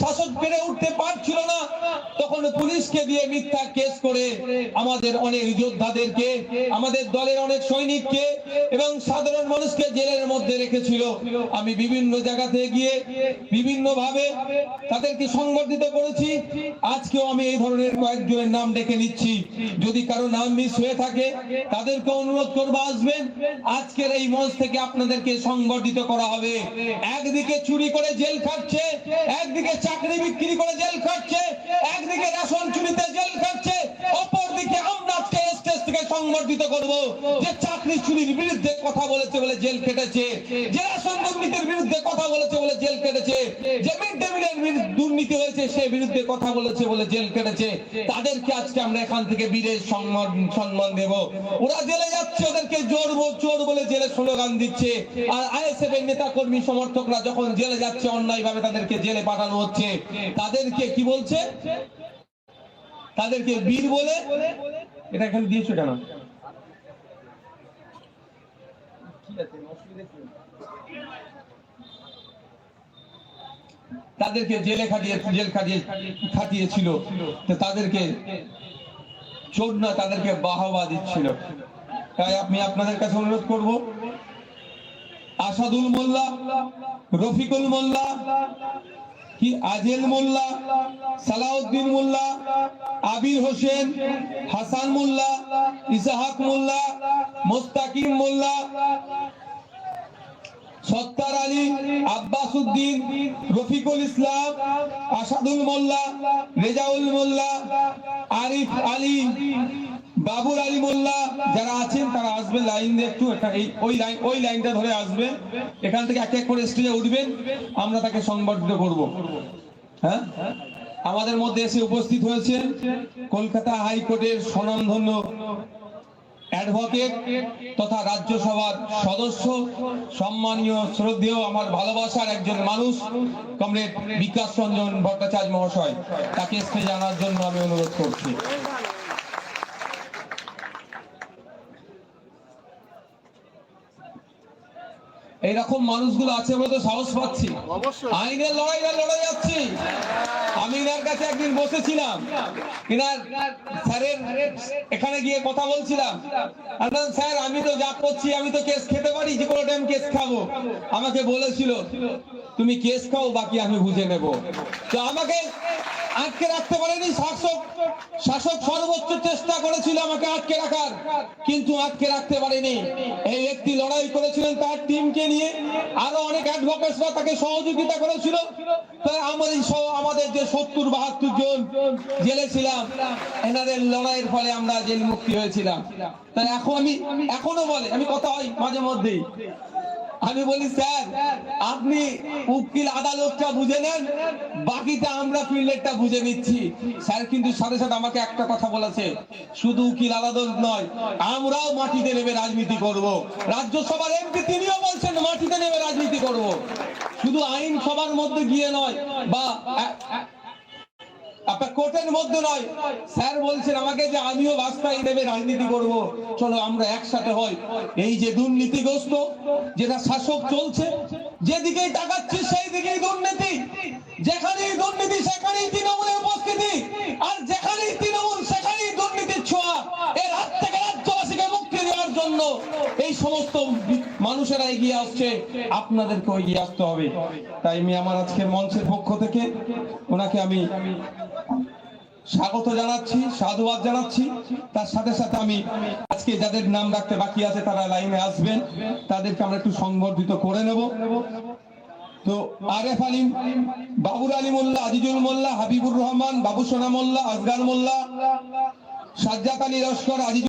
শাসক পেরে উঠতে পারছিল না, তখন পুলিশকে দিয়ে মিথ্যা কেস করে আমাদের অনেক যোদ্ধাদেরকে, আমাদের দলের অনেক সৈনিককে এবং সাধারণ মানুষকে জেলের মধ্যে রেখেছিল। আমি বিভিন্ন জায়গাতে গিয়ে বিভিন্ন ভাবে তাদেরকে সংগঠিত করেছি। আজকেও আমি এই ধরনের কয়েকজনের নাম ডেকে নিচ্ছি। যদি কারও নাম মিস হয়ে থাকে, তাদেরকে অনুরোধ করব আসবেন। আজকের এই মঞ্চ থেকে আপনাদেরকে সংগঠিত করা হবে। একদিকে চুরি করে জেল খাচ্ছে একদিকে চাকরি বিক্রি করে জেল খাচ্ছে, একদিকে রেশন চুরিতে জেল খাচ্ছে, অপরদিকে আমরা স্টেজ থেকে সংবর্ধিত করব যে চাকরি চুরির বিরুদ্ধে কথা বলেছে বলে জেল কেটেছে যে রেশন দুর্নীতির বিরুদ্ধে কথা বলেছে বলে জেল কেটেছে যে বিরুদ্ধে কথা বলেছে বলে জেল কেটেছে। তাদেরকে আজকে আমরা এখান থেকে বীরের সম্মান সম্মান দেব। ওরা জেলে যাচ্ছে, ওদেরকে জোর চোর বলে জেলে স্লোগান দিচ্ছে। আর আইএসএফ এর নেতা কর্মী সমর্থকরা যখন জেলে যাচ্ছে অন্যায় ভাবে তাদেরকে জেলে পাঠানো হচ্ছে। তাদেরকে কি বলছে? তাদেরকে বীর বলে। এটা এখানে দিয়েছ কেন? তাদেরকে জেলে খাটিয়ে, জেল খাটিয়ে খাটিয়েছিল। তাদেরকে চোর না, তাদেরকে বাহবা দিচ্ছিল। তাই আমি আপনাদের কাছে অনুরোধ করব, আসাদুল মোল্লা, রফিকুল মোল্লা, কি আজেল মোল্লা, সালাউদ্দিন মোল্লা, আবির হোসেন, হাসান মোল্লা, ইসাহাক মোল্লা, মোস্তাকিম মোল্লা, সত্তার আলী আব্বাস উদ্দিন রফিকুল ইসলাম, আসাদুল মোল্লা, রেজাউল মোল্লা, আরিফ আলী বাবুর আলী মোল্লা যারা আছেন তারা আসবেন লাইন দিয়ে একটু ওই লাইন, ওই লাইনটা ধরে আসবেন। এখান থেকে এক এক করে স্টেজে উঠবেন। আমরা তাকে সংবর্ধিত করব। হ্যাঁ? আমাদের মধ্যে এসে উপস্থিত হয়েছেন কলকাতা হাইকোর্টের স্বনামধন্য অ্যাডভোকেট তথা রাজ্যসভার সদস্য, সম্মানীয়, শ্রদ্ধেয়, আমার ভালোবাসার একজন মানুষ, কমরেড বিকাশ রঞ্জন ভট্টাচার্য মহাশয়। তাকে স্টেজে আনার জন্য আমি অনুরোধ করছি। এইরকম মানুষগুলো আছে বলে তো সাহস পাচ্ছি। আইনের লড়াইটা লড়ে যাচ্ছি। আমি ইনার কাছে একদিন বসেছিলাম। ইনার স্যারের এখানে গিয়ে কথা বলছিলাম। স্যার আমি তো যা করছি আমি তো কেস খেতে পারি যে কোনো টাইম কেস খাব। আমাকে বলেছিল তুমি কেস খাও বাকি আমি বুঝে নেব। তো আমাকে আটকে রাখতে পারেনি শাসক শাসক সর্বোচ্চ চেষ্টা করেছিল আমাকে আটকে রাখার কিন্তু আটকে রাখতে পারেনি। এই ব্যক্তি লড়াই করেছিলেন তার টিমকে নিয়ে। আরও অনেক অ্যাডভোকেটসরা তাকে সহযোগিতা করেছিল। তাই আমাদের আমাদের যে সত্তর বাহাত্তর জন জেলে ছিলাম, এনাদের লড়াইয়ের ফলে আমরা জেল মুক্তি হয়েছিলাম। তাই এখন আমি এখনও বলে আমি কথা হয় মাঝে মধ্যেই। আমি বলি, স্যার, আপনি উকিল আদালতটা বুঝে নেন, বাকিটা আমরা ফিল্ডেরটা বুঝে নিচ্ছি। স্যার কিন্তু সাথে সাথে আমাকে একটা কথা বলেছে, শুধু উকিল আদালত নয়, আমরাও মাটিতে নেমে রাজনীতি করব। রাজ্যসভার এমপি তিনিও বলছেন, মাটিতে নেমে রাজনীতি করব। শুধু আইন সবার মধ্যে গিয়ে নয়, বা আপনার কোর্টের মধ্যে নয়। স্যার বলছেন, আমাকে যে আমিও রাস্তায় নেমে রাজনীতি করব। চলো, আমরা একসাথে হই এই যে দুর্নীতিগ্রস্ত, যেটা শাসক চলছে যেদিকেই তাকাচ্ছি সেই দিকেই দুর্নীতি। যেখানেই দুর্নীতি, সেখানেই তৃণমূলের উপস্থিতি। আর যেখানেই তৃণমূল, সেখানেই দুর্নীতির ছোঁয়া। এর হাত থেকে রাজ্যবাসীকে মুক্তি দেওয়ার জন্য এই সমস্ত মানুষেরা এগিয়ে আসছে। আপনাদেরকে এগিয়ে আসতে হবে। তাই আমি আমার আজকের মঞ্চের পক্ষ থেকে ওনাকে আমি স্বাগত জানাচ্ছি, সাধুবাদ জানাচ্ছি। তার সাথে সাথে আমি আজকে যাদের নাম রাখতে বাকি আছে তারা লাইনে আসবেন। তাদেরকে আমরা একটু সংবর্ধিত করে নেব। তো আরেফ আলিম বাবুর আলী মোল্লা, আজিজুল মোল্লা, হাবিবুর রহমান বাবু সোনা মোল্লা, আজগার মোল্লা, সাজ্জাদ আলী লস্কর, আজিজুল